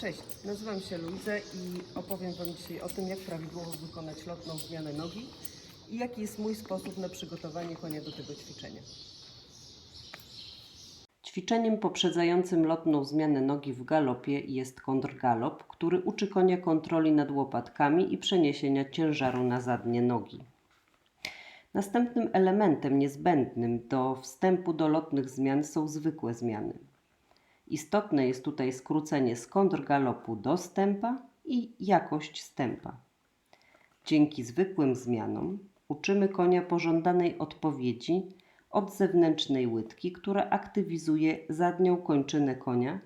Cześć, nazywam się Luizę i opowiem Wam dzisiaj o tym, jak prawidłowo wykonać lotną zmianę nogi i jaki jest mój sposób na przygotowanie konia do tego ćwiczenia. Ćwiczeniem poprzedzającym lotną zmianę nogi w galopie jest kontrgalop, który uczy konia kontroli nad łopatkami i przeniesienia ciężaru na zadnie nogi. Następnym elementem niezbędnym do wstępu do lotnych zmian są zwykłe zmiany. Istotne jest tutaj skrócenie z kontrgalopu do stępa i jakość stępa. Dzięki zwykłym zmianom uczymy konia pożądanej odpowiedzi od zewnętrznej łydki, która aktywizuje zadnią kończynę konia,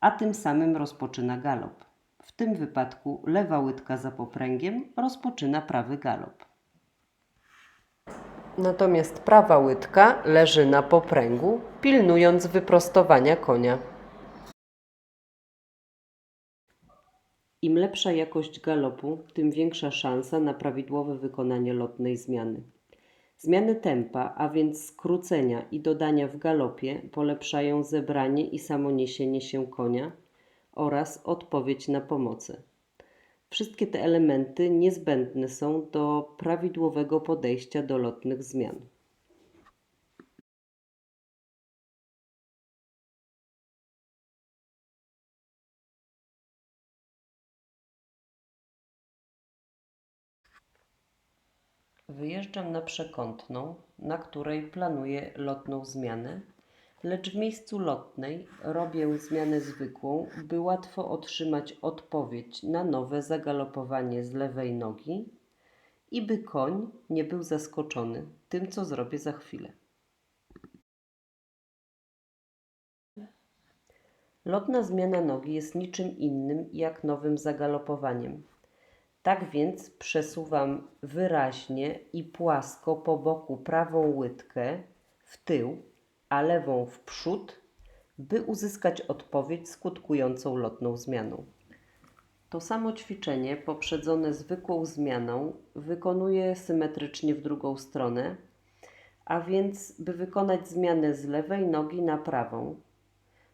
a tym samym rozpoczyna galop. W tym wypadku lewa łydka za poprzęgiem rozpoczyna prawy galop. Natomiast prawa łydka leży na popręgu, pilnując wyprostowania konia. Im lepsza jakość galopu, tym większa szansa na prawidłowe wykonanie lotnej zmiany. Zmiany tempa, a więc skrócenia i dodania w galopie polepszają zebranie i samoniesienie się konia oraz odpowiedź na pomocy. Wszystkie te elementy niezbędne są do prawidłowego podejścia do lotnych zmian. Wyjeżdżam na przekątną, na której planuję lotną zmianę, lecz w miejscu lotnej robię zmianę zwykłą, by łatwo otrzymać odpowiedź na nowe zagalopowanie z lewej nogi i by koń nie był zaskoczony tym, co zrobię za chwilę. Lotna zmiana nogi jest niczym innym jak nowym zagalopowaniem. Tak więc przesuwam wyraźnie i płasko po boku prawą łydkę w tył, a lewą w przód, by uzyskać odpowiedź skutkującą lotną zmianą. To samo ćwiczenie poprzedzone zwykłą zmianą wykonuję symetrycznie w drugą stronę, a więc by wykonać zmianę z lewej nogi na prawą,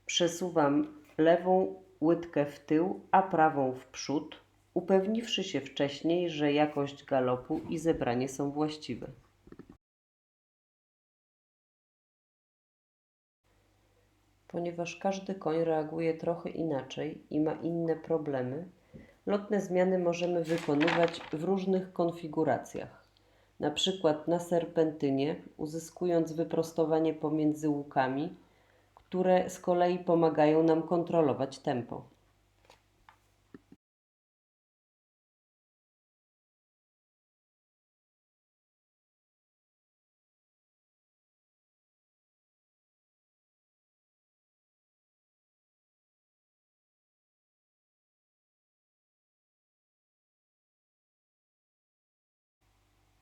przesuwam lewą łydkę w tył, a prawą w przód, upewniwszy się wcześniej, że jakość galopu i zebranie są właściwe. Ponieważ każdy koń reaguje trochę inaczej i ma inne problemy, lotne zmiany możemy wykonywać w różnych konfiguracjach. Na przykład na serpentynie, uzyskując wyprostowanie pomiędzy łukami, które z kolei pomagają nam kontrolować tempo.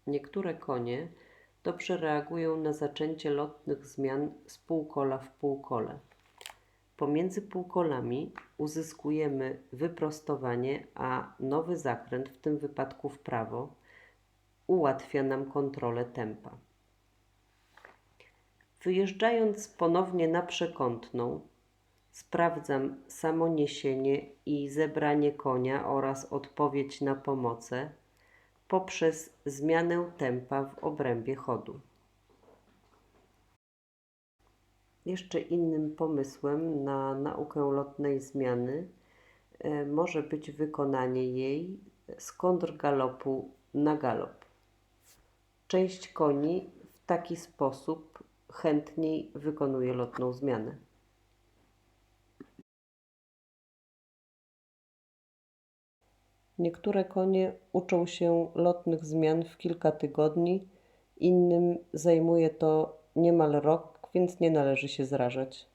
Niektóre konie dobrze reagują na zaczęcie lotnych zmian z półkola w półkole. Pomiędzy półkolami uzyskujemy wyprostowanie, a nowy zakręt, w tym wypadku w prawo, ułatwia nam kontrolę tempa. Wyjeżdżając ponownie na przekątną, sprawdzam samoniesienie i zebranie konia oraz odpowiedź na pomocę poprzez zmianę tempa w obrębie chodu. Jeszcze innym pomysłem na naukę lotnej zmiany e, może być wykonanie jej z kontrgalopu na galop. Część koni w taki sposób chętniej wykonuje lotną zmianę. Niektóre konie uczą się lotnych zmian w kilka tygodni, innym zajmuje to niemal rok, więc nie należy się zrażać.